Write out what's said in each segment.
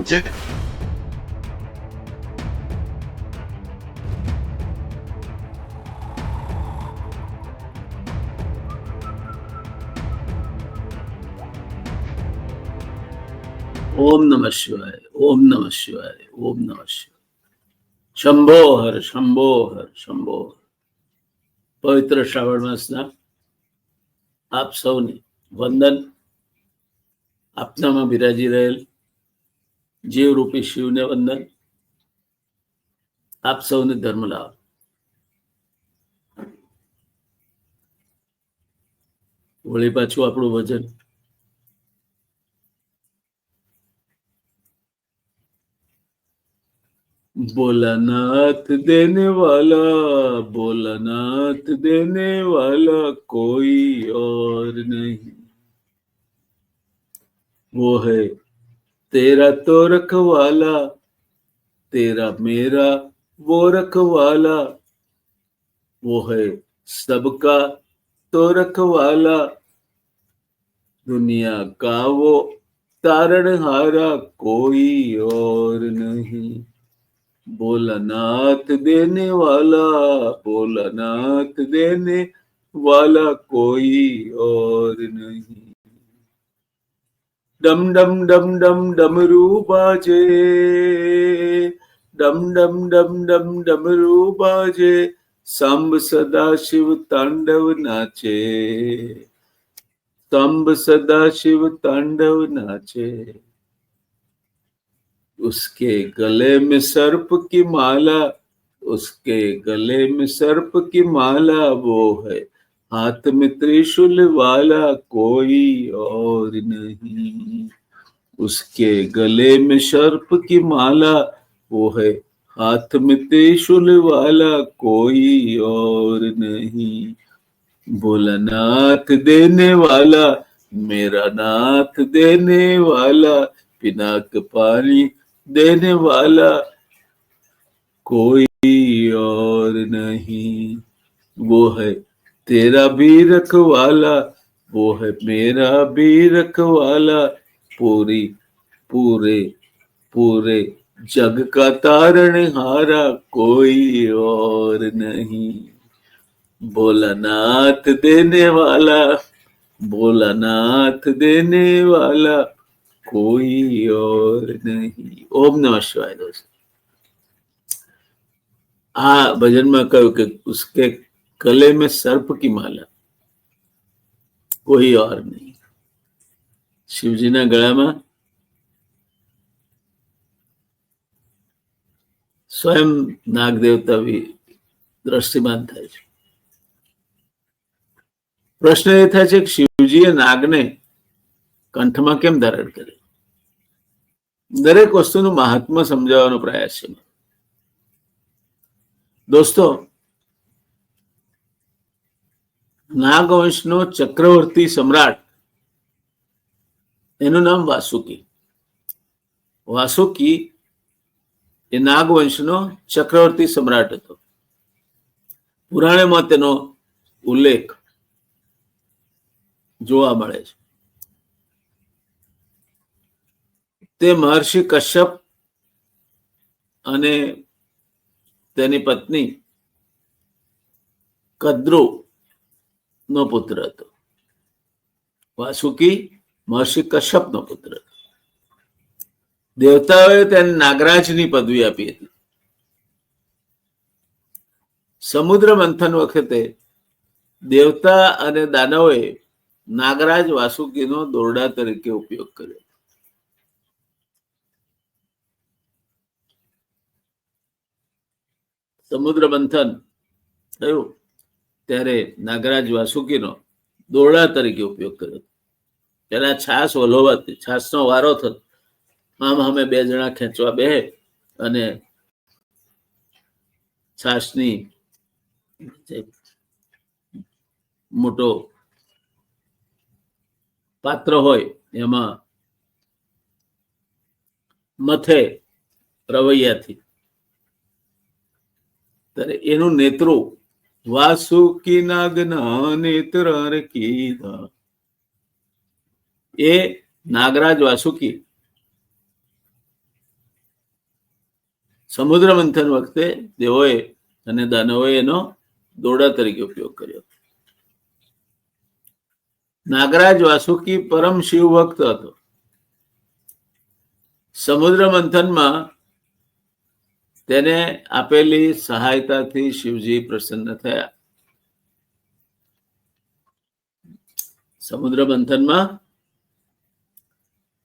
Gdzie? ઓમ નમઃ શિવાય ઓમ નમઃ શિવાય ઓમ નમઃ શિવાય શંભો હર શંભો હર શંભો હર. પવિત્ર શ્રાવણ માસના આપ સૌને વંદન આપનામાં બિરાજી રહેલ જીવરૂપી શિવને વંદન આપ સૌને ધર્મ લાભ વળી પાછું આપણું ભજન बोलानाथ देने वाला बोलानाथ देने वाला कोई और नहीं वो है तेरा तो रखवाला तेरा मेरा वो रखवाला वो है सबका तो रखवाला दुनिया का वो तारणहारा कोई और नहीं बोलानाथ देने वाला बोलानाथ देने वाला कोई और नहीं डम डम डम डम डमरू बाजे डम डम डम डम डमरू बाजे सांब सदा शिव तांडव नाचे। सांब सदा शिव तांडव नाचे। उसके गले में सर्प की माला, उसके गले में सर्प की माला वो है। हाथ में त्रिशूल वाला कोई और नहीं। उसके गले में सर्प की माला, वो है हाथ में त्रिशूल वाला कोई और नहीं। बोला नाथ देने वाला, मेरा नाथ देने वाला पिनाक पानी देने वाला कोई और नहीं। वो है तेरा भी रखवाला वो है मेरा भी रखवाला पूरी पूरे पूरे जग का तारण हारा कोई और नहीं बोला नाथ देने वाला बोला नाथ देने वाला कोई और नहीं ઓમ નમઃ શિવાય દોસ્ત આ ભજનમાં કહ્યું કે उसके गले में सर्प की माला कोई और नहीं શિવજીના ગળામાં સ્વયં નાગ દેવતા બી દ્રષ્ટિમાન થાય છે પ્રશ્ન એ થાય છે કે શિવજીએ નાગને કંઠમાં કેમ ધારણ કરે દરેક વસ્તુનું મહાત્મા સમજાવવાનો પ્રયાસ છે દોસ્તો નાગવંશનો ચક્રવર્તી સમ્રાટ. એનું નામ વાસુકી. વાસુકી એ નાગવંશનો ચક્રવર્તી સમ્રાટ હતો. પુરાણેમાં તેનો ઉલ્લેખ જોવા મળે છે. તે મહર્ષિ કશ્યપ અને તેની પત્ની કદ્રુ નો પુત્ર હતો. વાસુકી મહર્ષિ કશ્યપ નો પુત્ર હતો. દેવતાઓએ તેને નાગરાજની પદવી આપી હતી. સમુદ્ર મંથન વખતે દેવતા અને દાનવોએ નાગરાજ વાસુકીનો દોરડા તરીકે ઉપયોગ કર્યો. સમુદ્ર મંથન થયું. ત્યારે નાગરાજ વાસુકીનો દોરડા તરીકે ઉપયોગ કર્યો પેલા છાસ ઓલોવાતી છાસનો વારો થતો. આમ અમે બે જણા ખેંચવા બે અને છાસની મોટો પાત્ર હોય, એમાં મથે રવૈયાથી. ત્યારે એનું નેતૃ વાસુકી નાગના નેત્ર કીધા એ નાગરાજ વાસુકી. સમુદ્ર મંથન વખતે દેવોએ અને દાનવોએ એનો દોરડા તરીકે ઉપયોગ કર્યો. નાગરાજ વાસુકી પરમ શિવ ભક્ત હતો. સમુદ્ર મંથનમાં તેને આપેલી સહાયતાથી શિવજી પ્રસન્ન થયા. સમુદ્ર મંથનમાં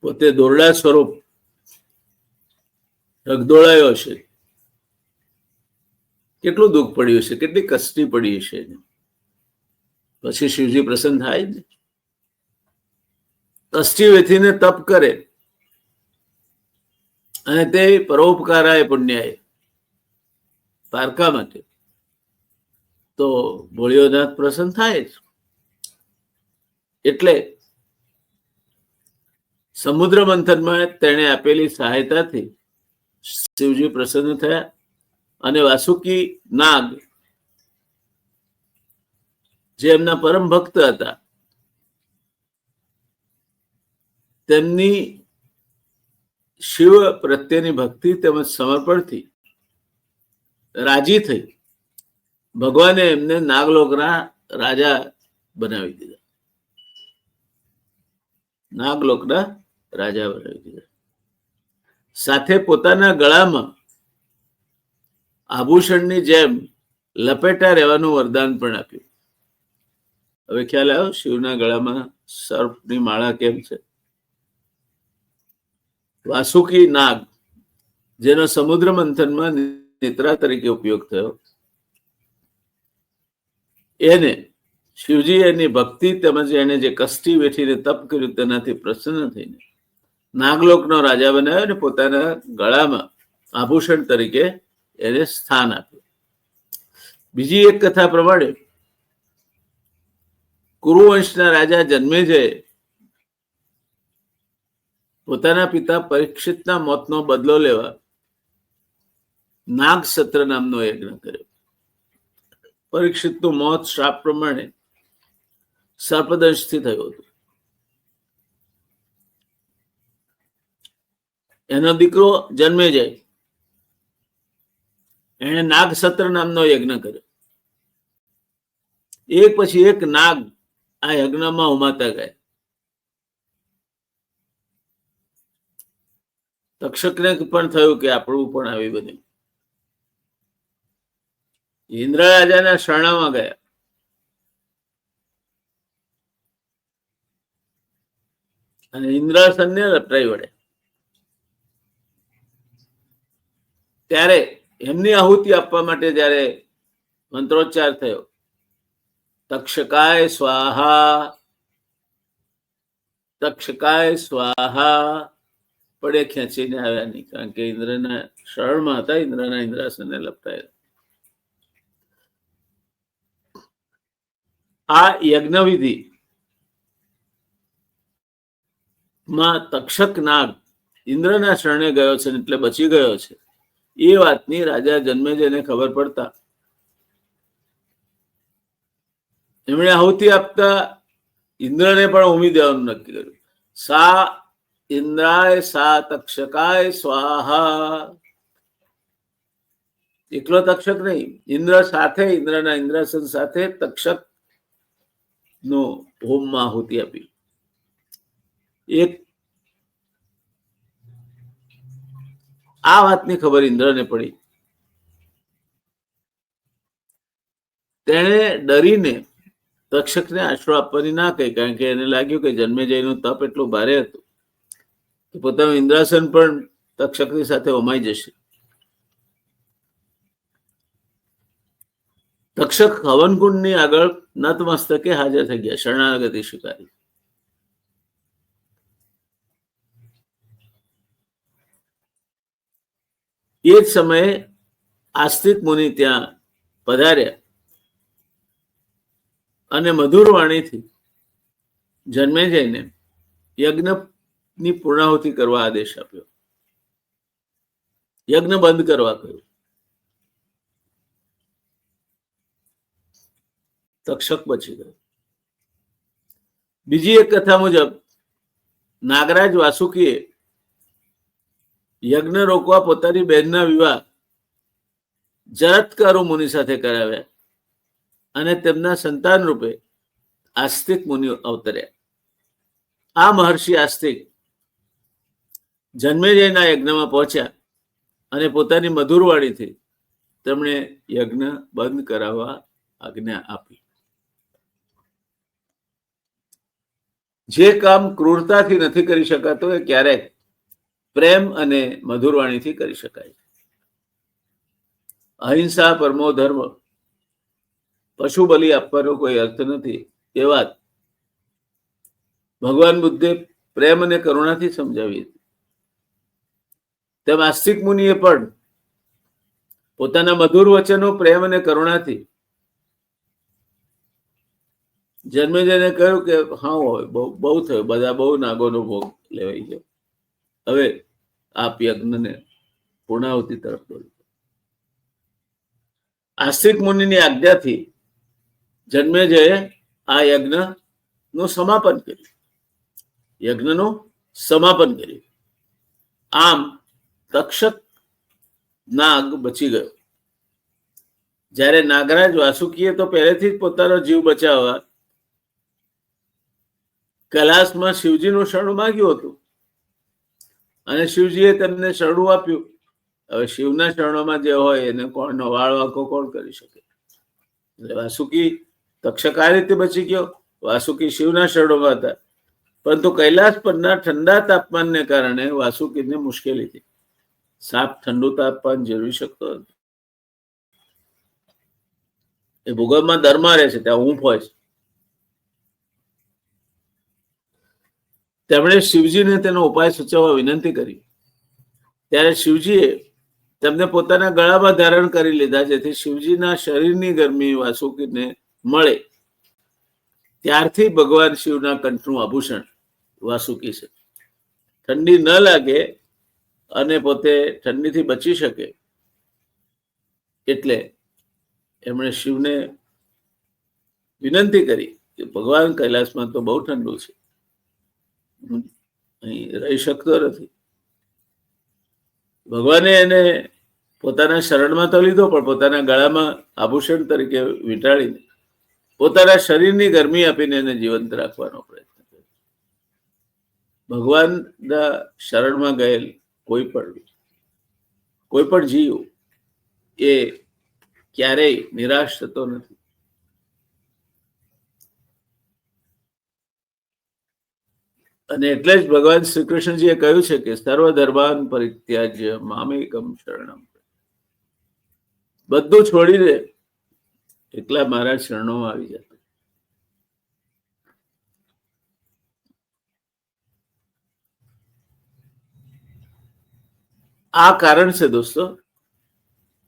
પોતે દોરડા સ્વરૂપ રગદોળાયો છે. કેટલું દુઃખ પડ્યું છે, કેટલી કષ્ટી પડી છે. પછી શિવજી પ્રસન્ન થાય ને કષ્ટી વેથીને તપ કરે. અને તે પરોપકારાય પુણ્યાય. પારકા માટે. તો ભોળિયોનાથ પ્રસન્ન થાય જ. એટલે સમુદ્ર મંથનમાં તેણે આપેલી સહાયતાથી શિવજી પ્રસન્ન થયા અને વાસુકી નાગ, જે એમના પરમ ભક્ત હતા, તેમની શિવ પ્રત્યેની ભક્તિ તેમજ સમર્પણથી રાજી થઈ. ભગવાને એમને નાગલોકના રાજા બનાવી દીધા. નાગલોકના રાજા બનાવી દીધા. સાથે પોતાના ગળામાં આભૂષણની જેમ લપેટા રહેવાનું વરદાન પણ આપ્યું. હવે ખ્યાલ આવ્યો શિવના ગળામાં સર્પની માળા કેમ છે? વાસુકી નાગ, જેનો સમુદ્ર મંથનમાં નેત્રા તરીકે ઉપયોગ થયો. એને શિવજી એની ભક્તિ તેમજ એને જે કષ્ટી વેઠીને તપ કર્યું તેનાથી પ્રસન્ન થઈને નાગલોકનો રાજા બનાવ્યો અને પોતાના ગળામાં આભૂષણ તરીકે એને સ્થાન આપ્યું. બીજી એક કથા પ્રમાણે કુરુવંશના રાજા જન્મેજય પોતાના પિતા પરીક્ષિતના મોતનો બદલો લેવા નાગ સત્ર નામનો યજ્ઞ કર્યો. પરીક્ષિતનું મોત શ્રાપ પ્રમાણે સર્પદંશથી થયું હતું. એનો દીકરો જન્મે જાય. એણે નાગ સત્ર નામનો યજ્ઞ કર્યો. એક પછી એક નાગ આ યજ્ઞમાં ઉમાતા ગયા. તક્ષકને પણ થયું કે આપણું પણ આવી બન્યું ઇન્દ્ર રાજાના શરણામાં ગયા. અને ઇન્દ્રાસનને લપટાઈ વળે. ત્યારે એમની આહુતિ આપવા માટે જ્યારે મંત્રોચ્ચાર થયો, તક્ષકાય સ્વાહા તક્ષકાય સ્વાહા. પડે ખેંચીને આવ્યા નહીં, કારણ કે ઇન્દ્રના શરણમાં હતા, ઇન્દ્રના ઇન્દ્રાસનને લપટાયેલા. આ યજ્ઞવિધિ માં તક્ષક નાગ ઇન્દ્રના શરણે ગયો છે એટલે બચી ગયો છે. એ વાતની રાજા જન્મેજયને ખબર પડતા. એમણે આહુતિ આપતા ઇન્દ્રને પણ ઉમી દેવાનું નક્કી કર્યું. સા ઇન્દ્રાય, સા તક્ષકાય, સ્વાહા. એકલો તક્ષક નહીં. ઇન્દ્ર સાથે, ઇન્દ્રના ઇન્દ્રાસન સાથે તક્ષક નો હોમમાં આહુતિ આપી. એક આ વાતની ખબર ઇન્દ્રને પડી. તેણે ડરીને તક્ષકને આશરો આપવાની ના કહી, કારણ કે એને લાગ્યું કે જન્મે જઈનું તપ એટલું ભારે હતું. કે પોતાનું ઇન્દ્રાસન પણ તક્ષકની સાથે હોમાઈ જશે. તક્ષક હવનકુંડની આગળ નતમસ્તકે હાજર થઈ ગયા. શરણાગતિ સ્વીકારી. એ જ સમયે આસ્તિક મુનિ ત્યાં પધાર્યા અને મધુર વાણીથી જન્મે જઈને યજ્ઞની પૂર્ણાહુતિ કરવા આદેશ આપ્યો. યજ્ઞ બંધ કરવા કહ્યું. તક્ષક બચી ગયો. બીજી એક કથા મુજબ, નાગરાજ વાસુકીએ યજ્ઞ રોકવા પોતાની બહેનના વિવાહ જરત્કારો મુનિ સાથે કરાવ્યા અને તેમના સંતાન રૂપે આસ્તિક મુનિ અવતર્યા. આ મહર્ષિ આસ્તિક જન્મેજયના યજ્ઞમાં પહોંચ્યા અને પોતાની મધુરવાણીથી તેમણે યજ્ઞ બંધ કરાવવા આજ્ઞા આપી. જે કામ ક્રૂરતાથી નથી કરી શકાતું એ ક્યારેક પ્રેમ અને મધુરવાણીથી કરી શકાય અહિંસા, પરમો ધર્મ, પશુ બલિ આપવાનો કોઈ અર્થ નથી. એ વાત ભગવાન બુદ્ધે પ્રેમ અને કરુણાથી સમજાવી હતી. તેમ આસ્તિક મુનિએ પણ પોતાના મધુર વચનો પ્રેમ અને કરુણાથી જન્મેજયને કહ્યું કે હા, હોય, બહુ બહુ થયો. બધા બહુ નાગોનો ભોગ લેવાઈ ગયો હવે આપ યજ્ઞને પૂર્ણાહુતિ તરફ દોરી. આસ્તિક મુનિની આજ્ઞાથી જન્મેજયે આ યજ્ઞનું સમાપન કર્યું. યજ્ઞનું સમાપન કર્યું. આમ તક્ષક નાગ બચી ગયો. જ્યારે નાગરાજ વાસુકીએ તો પહેલેથી જ પોતાનો જીવ બચાવવા કૈલાસમાં શિવજીનું શરણું માંગ્યું હતું. અને શિવજીએ તેમને શરણું આપ્યું. હવે શિવના શરણોમાં જે હોય એને કોણ નવાળવાકો કોણ કરી શકે? એટલે વાસુકી તક્ષક આ રીતે બચી ગયો. વાસુકી શિવના શરણોમાં હતા. પરંતુ કૈલાસ પરના ઠંડા તાપમાનને કારણે વાસુકીને મુશ્કેલી હતી સાપ ઠંડુ તાપમાન જરૂરી શકતો નથી. એ ભૂગોળમાં દરમાં રહે છે, ત્યાં ઊંફ હોય છે. તેમણે શિવજીને તેનો ઉપાય સૂચવવા વિનંતી કરી. ત્યારે શિવજીએ તેમને પોતાના ગળામાં ધારણ કરી લીધા, જેથી શિવજીના શરીરની ગરમી વાસુકીને મળે. ત્યારથી ભગવાન શિવના કંઠનું આભૂષણ વાસુકી છે. ઠંડી ન લાગે અને પોતે ઠંડીથી બચી શકે એટલે એમણે શિવને વિનંતી કરી કે ભગવાન કૈલાસમાં તો બહુ ઠંડુ છે. અહીં રહી શકતો નથી. ભગવાને એને પોતાના શરણમાં તો લીધો, પણ પોતાના ગળામાં આભૂષણ તરીકે વીંટાળીને પોતાના શરીરની ગરમી આપીને એને જીવંત રાખવાનો પ્રયત્ન કર્યો. ભગવાનના શરણમાં ગયેલ કોઈ પણ કોઈ પણ જીવ એ ક્યારેય નિરાશ થતો નથી. અને એટલે જ ભગવાન શ્રી કૃષ્ણજીએ કહ્યું છે કે સર્વધર્માન પરિત્યાજ્ય મામેકમ શરણમ. બધું છોડીને એકલા મારા શરણોમાં આવી જતા. આ કારણ છે દોસ્તો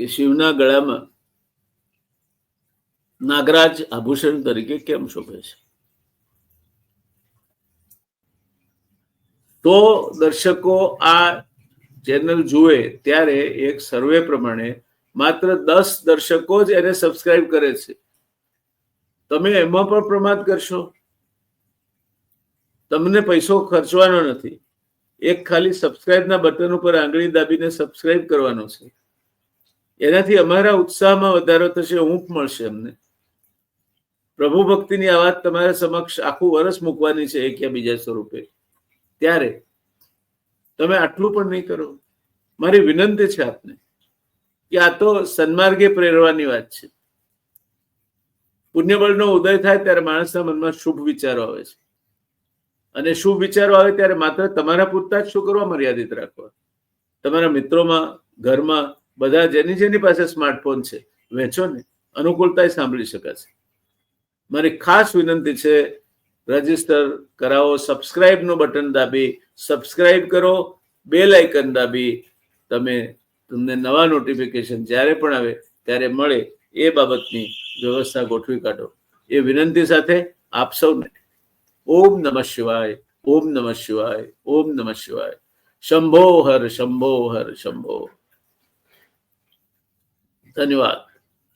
કે શિવના ગળામાં નાગરાજ આભૂષણ તરીકે કેમ શોભે છે? તો દર્શકો આ ચેનલ જુએ ત્યારે એક સર્વે પ્રમાણે માત્ર દસ દર્શકો જ એને સબસ્ક્રાઇબ કરે છે. તમે એમાં પણ પ્રમાદ કરશો? તમને પૈસો ખર્ચવાનો નથી. એક ખાલી સબસ્ક્રાઇબના બટન ઉપર આંગળી દાબીને સબસ્ક્રાઇબ કરવાનો છે. એનાથી અમારા ઉત્સાહમાં વધારો થશે ઊંઘ મળશે અમને. પ્રભુ ભક્તિની આ વાત તમારા સમક્ષ આખું વર્ષ મૂકવાની છે એક યા બીજા સ્વરૂપે. ત્યારે તમે આટલું પણ નહીં કરો. મારી વિનંતી છે આપને કે આ તો સન્માર્ગે પ્રેરવાની વાત છે. પુણ્યબળનો ઉદય થાય ત્યારે માણસના મનમાં શુભ વિચારો આવે છે. અને શુભ વિચારો આવે ત્યારે માત્ર તમારા પૂરતા જ શું કરવા મર્યાદિત રાખવા. તમારા મિત્રોમાં, ઘરમાં બધા જેની જેની પાસે સ્માર્ટફોન છે, વેચો ને. અનુકૂળતા સાંભળી શકાશે. મારી ખાસ વિનંતી છે રજિસ્ટર કરાવો સબસ્ક્રાઇબનું બટન દાબી, સબસ્ક્રાઇબ કરો, બેલ આઇકન દાબી. તમે તમને નવા નોટિફિકેશન જ્યારે પણ આવે ત્યારે મળે એ બાબતની વ્યવસ્થા ગોઠવી કાઢો. એ વિનંતી સાથે આપ સૌને ઓમ નમઃ શિવાય, ઓમ નમઃ શિવાય, ઓમ નમઃ શિવાય. શંભો હર શંભો હર, શંભો. ધન્યવાદ.